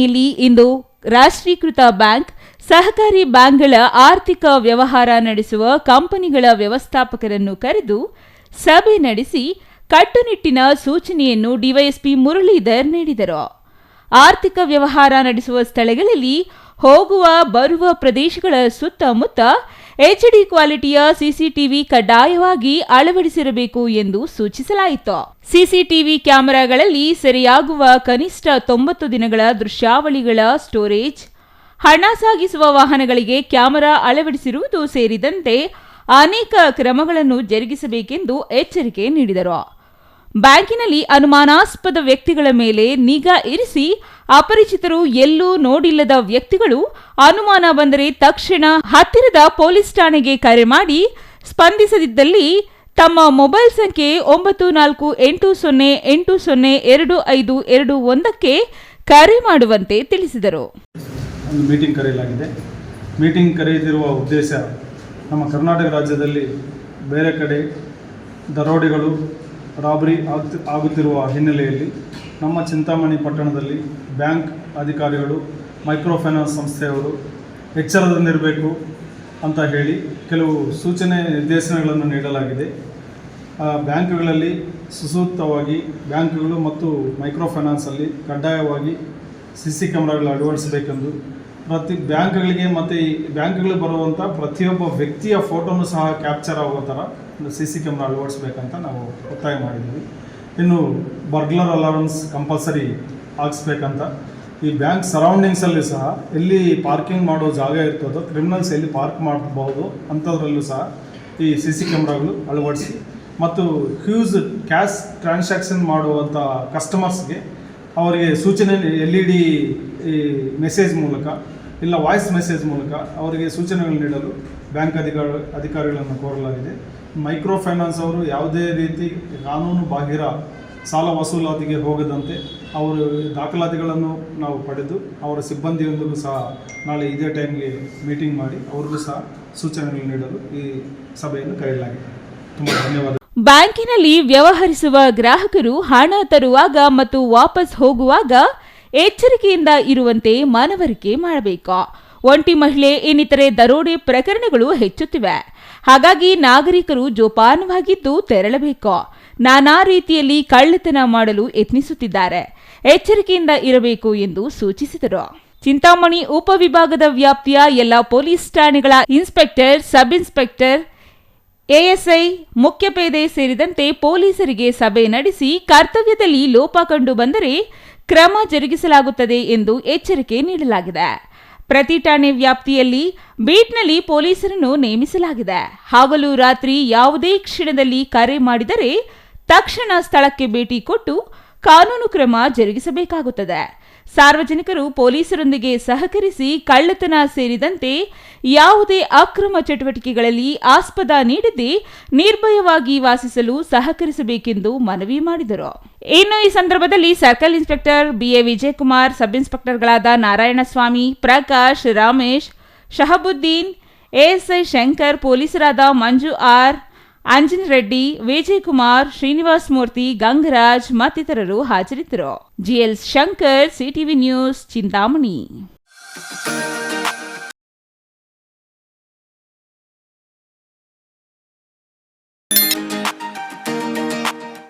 ಇಲ್ಲಿ ಇಂದು ರಾಷ್ಟ್ರೀಕೃತ ಬ್ಯಾಂಕ್, ಸಹಕಾರಿ ಬ್ಯಾಂಕ್ಗಳ ಆರ್ಥಿಕ ವ್ಯವಹಾರ ನಡೆಸುವ ಕಂಪನಿಗಳ ವ್ಯವಸ್ಥಾಪಕರನ್ನು ಕರೆದು ಸಭೆ ನಡೆಸಿ ಕಟ್ಟುನಿಟ್ಟಿನ ಸೂಚನೆಯನ್ನು ಡಿವೈಎಸ್ಪಿ ಮುರಳೀಧರ್ ನೀಡಿದರು. ಆರ್ಥಿಕ ವ್ಯವಹಾರ ನಡೆಸುವ ಸ್ಥಳಗಳಲ್ಲಿ ಹೋಗುವ, ಬರುವ ಪ್ರದೇಶಗಳ ಸುತ್ತಮುತ್ತ ಎಚ್ಡಿ ಕ್ವಾಲಿಟಿಯ ಸಿಸಿಟಿವಿ ಕಡ್ಡಾಯವಾಗಿ ಅಳವಡಿಸಿರಬೇಕು ಎಂದು ಸೂಚಿಸಲಾಯಿತು. ಸಿಸಿಟಿವಿ ಕ್ಯಾಮೆರಾಗಳಲ್ಲಿ ಸೆರೆಯಾಗುವ ಕನಿಷ್ಠ ತೊಂಬತ್ತು ದಿನಗಳ ದೃಶ್ಯಾವಳಿಗಳ ಸ್ಟೋರೇಜ್, ಹಣ ಸಾಗಿಸುವ ವಾಹನಗಳಿಗೆ ಕ್ಯಾಮೆರಾ ಅಳವಡಿಸಿರುವುದು ಸೇರಿದಂತೆ ಅನೇಕ ಕ್ರಮಗಳನ್ನು ಜರುಗಿಸಬೇಕೆಂದು ಎಚ್ಚರಿಕೆ ನೀಡಿದರು. ಬ್ಯಾಂಕಿನಲ್ಲಿ ಅನುಮಾನಾಸ್ಪದ ವ್ಯಕ್ತಿಗಳ ಮೇಲೆ ನಿಗಾ ಇರಿಸಿ ಅಪರಿಚಿತರು ಎಲ್ಲೂ ನೋಡಿಲ್ಲದ ವ್ಯಕ್ತಿಗಳು ಅನುಮಾನ ಬಂದರೆ ತಕ್ಷಣ ಹತ್ತಿರದ ಪೊಲೀಸ್ ಠಾಣೆಗೆ ಕರೆ ಮಾಡಿ ಸ್ಪಂದಿಸದಿದ್ದಲ್ಲಿ ತಮ್ಮ ಮೊಬೈಲ್ ಸಂಖ್ಯೆ ಒಂಬತ್ತು ನಾಲ್ಕು ಎಂಟು ಸೊನ್ನೆ ಎಂಟು ಸೊನ್ನೆ ಎರಡು ಐದು ಎರಡು ಒಂದಕ್ಕೆ ಕರೆ ಮಾಡುವಂತೆ ತಿಳಿಸಿದರು. ಮೀಟಿಂಗ್ ಕರೆಯಲಾಗಿದೆ. ಮೀಟಿಂಗ್ ಕರೆಯದಿರುವ ಉದ್ದೇಶ ನಮ್ಮ ಕರ್ನಾಟಕ ರಾಜ್ಯದಲ್ಲಿ ಬೇರೆ ಕಡೆ ದರೋಡೆಗಳು ರಾಬರಿ ಆಗ್ತಿ ಆಗುತ್ತಿರುವ ಹಿನ್ನೆಲೆಯಲ್ಲಿ ನಮ್ಮ ಚಿಂತಾಮಣಿ ಪಟ್ಟಣದಲ್ಲಿ ಬ್ಯಾಂಕ್ ಅಧಿಕಾರಿಗಳು ಮೈಕ್ರೋ ಫೈನಾನ್ಸ್ ಸಂಸ್ಥೆಯವರು ಎಚ್ಚರದಿಂದಿರಬೇಕು ಅಂತ ಹೇಳಿ ಕೆಲವು ಸೂಚನೆ ನಿರ್ದೇಶನಗಳನ್ನು ನೀಡಲಾಗಿದೆ. ಬ್ಯಾಂಕ್ಗಳಲ್ಲಿ ಸುಸೂಕ್ತವಾಗಿ ಬ್ಯಾಂಕ್ಗಳು ಮತ್ತು ಮೈಕ್ರೋ ಫೈನಾನ್ಸಲ್ಲಿ ಕಡ್ಡಾಯವಾಗಿ ಸಿ ಸಿ ಕ್ಯಾಮ್ರಾಗಳು ಅಳವಡಿಸಬೇಕೆಂದು ಪ್ರತಿ ಬ್ಯಾಂಕ್ಗಳಿಗೆ ಮತ್ತು ಈ ಬ್ಯಾಂಕ್ಗಳಿಗೆ ಬರುವಂಥ ಪ್ರತಿಯೊಬ್ಬ ವ್ಯಕ್ತಿಯ ಫೋಟೋನು ಸಹ ಕ್ಯಾಪ್ಚರ್ ಆಗೋ ಥರ ಒಂದು ಸಿ ಸಿ ಕ್ಯಾಮ್ರಾ ಅಳವಡಿಸ್ಬೇಕಂತ ನಾವು ಒತ್ತಾಯ ಮಾಡಿದ್ದೀವಿ. ಇನ್ನು ಬರ್ಗ್ಲರ್ ಅಲಾರ್ಮ್ಸ್ ಕಂಪಲ್ಸರಿ ಹಾಕ್ಸ್ಬೇಕಂತ. ಈ ಬ್ಯಾಂಕ್ ಸರೌಂಡಿಂಗ್ಸಲ್ಲಿ ಸಹ ಎಲ್ಲಿ ಪಾರ್ಕಿಂಗ್ ಮಾಡೋ ಜಾಗ ಇರ್ತದೋ ಕ್ರಿಮಿನಲ್ಸ್ ಎಲ್ಲಿ ಪಾರ್ಕ್ ಮಾಡಬಹುದು ಅಂಥದ್ರಲ್ಲೂ ಸಹ ಈ ಸಿ ಸಿ ಕ್ಯಾಮ್ರಾಗಳು ಅಳವಡಿಸಿ ಮತ್ತು ಹ್ಯೂಸ್ ಕ್ಯಾಶ್ ಟ್ರಾನ್ಸಾಕ್ಷನ್ ಮಾಡುವಂಥ ಕಸ್ಟಮರ್ಸ್ಗೆ ಅವರಿಗೆ ಸೂಚನೆ ಎಲ್ ಇ ಡಿ ಈ ಮೆಸೇಜ್ ಮೂಲಕ, ಇಲ್ಲ ವಾಯ್ಸ್ ಮೆಸೇಜ್ ಮೂಲಕ ಅವರಿಗೆ ಸೂಚನೆಗಳು ನೀಡಲು ಬ್ಯಾಂಕ್ ಅಧಿಕಾರಿ, ಅಧಿಕಾರಿಗಳನ್ನು ಕೋರಲಾಗಿದೆ. ಮೈಕ್ರೋ ಫೈನಾನ್ಸ್ ಅವರು ಯಾವುದೇ ರೀತಿ ಕಾನೂನು ಬಾಹಿರ ಸಾಲ ವಸೂಲಾತಿಗೆ ಹೋಗದಂತೆ ಅವರು ದಾಖಲಾತಿಗಳನ್ನು ನಾವು ಪಡೆದು ಅವರ ಸಿಬ್ಬಂದಿಯೊಂದಿಗೂ ಸಹ ನಾಳೆ ಇದೇ ಟೈಮ್ಗೆ ಮೀಟಿಂಗ್ ಮಾಡಿ ಅವ್ರಿಗೂ ಸಹ ಸೂಚನೆಗಳು ನೀಡಲು ಈ ಸಭೆಯನ್ನು ಕರೆಯಲಾಗಿದೆ. ತುಂಬ ಧನ್ಯವಾದ ಬ್ಯಾಂಕಿನಲ್ಲಿ ವ್ಯವಹರಿಸುವ ಗ್ರಾಹಕರು ಹಣ ತರುವಾಗ ಮತ್ತು ವಾಪಸ್ ಹೋಗುವಾಗ ಎಚ್ಚರಿಕೆಯಿಂದ ಇರುವಂತೆ ಮನವರಿಕೆ ಮಾಡಬೇಕು. ಒಂಟಿ ಮಹಿಳೆ ಇನ್ನಿತರೆ ದರೋಡೆ ಪ್ರಕರಣಗಳು ಹೆಚ್ಚುತ್ತಿವೆ. ಹಾಗಾಗಿ ನಾಗರಿಕರು ಜೋಪಾನವಾಗಿದ್ದು ತೆರಳಬೇಕು. ನಾನಾ ರೀತಿಯಲ್ಲಿ ಕಳ್ಳತನ ಮಾಡಲು ಯತ್ನಿಸುತ್ತಿದ್ದಾರೆ. ಎಚ್ಚರಿಕೆಯಿಂದ ಇರಬೇಕು ಎಂದು ಸೂಚಿಸಿದರು. ಚಿಂತಾಮಣಿ ಉಪವಿಭಾಗದ ವ್ಯಾಪ್ತಿಯ ಎಲ್ಲ ಪೊಲೀಸ್ ಠಾಣೆಗಳ ಇನ್ಸ್ಪೆಕ್ಟರ್, ಸಬ್ ಇನ್ಸ್ಪೆಕ್ಟರ್ ಎಎಸ್ಐ ಮುಖ್ಯಪೇದೆ ಸೇರಿದಂತೆ ಪೊಲೀಸರಿಗೆ ಸಭೆ ನಡೆಸಿ ಕರ್ತವ್ಯದಲ್ಲಿ ಲೋಪ ಕಂಡು ಬಂದರೆ ಕ್ರಮ ಜರುಗಿಸಲಾಗುತ್ತದೆ ಎಂದು ಎಚ್ಚರಿಕೆ ನೀಡಲಾಗಿದೆ. ಪ್ರತಿ ಠಾಣೆ ವ್ಯಾಪ್ತಿಯಲ್ಲಿ ಬೀಟ್ನಲ್ಲಿ ಪೊಲೀಸರನ್ನು ನೇಮಿಸಲಾಗಿದೆ. ಹಾಗಲು ರಾತ್ರಿ ಯಾವುದೇ ಕ್ಷಣದಲ್ಲಿ ಕರೆ ಮಾಡಿದರೆ ತಕ್ಷಣ ಸ್ಥಳಕ್ಕೆ ಭೇಟಿ ಕೊಟ್ಟು ಕಾನೂನು ಕ್ರಮ ಜರುಗಿಸಬೇಕಾಗುತ್ತದೆ. ಸಾರ್ವಜನಿಕರು ಪೊಲೀಸರೊಂದಿಗೆ ಸಹಕರಿಸಿ ಕಳ್ಳತನ ಸೇರಿದಂತೆ ಯಾವುದೇ ಅಕ್ರಮ ಚಟುವಟಿಕೆಗಳಲ್ಲಿ ಆಸ್ಪದ ನೀಡದೆ ನಿರ್ಭಯವಾಗಿ ವಾಸಿಸಲು ಸಹಕರಿಸಬೇಕೆಂದು ಮನವಿ ಮಾಡಿದರು. ಇನ್ನು ಈ ಸಂದರ್ಭದಲ್ಲಿ circle inspector BA Vijayakumar, sub ಇನ್ಸ್ಪೆಕ್ಟರ್ಗಳಾದ Narayanaswamy, Prakash, Ramesh, Shahabuddin ASI Shankar, ಪೊಲೀಸರಾದ ಮಂಜು ಆರ್ ಅಂಜನ್ ರೆಡ್ಡಿ ವಿಜಯಕುಮಾರ್ ಶ್ರೀನಿವಾಸ್ ಮೂರ್ತಿ ಗಂಗರಾಜ್ ಮತ್ತಿತರರು ಹಾಜರಿದ್ದರು. GL Shankar CTV news Chintamani.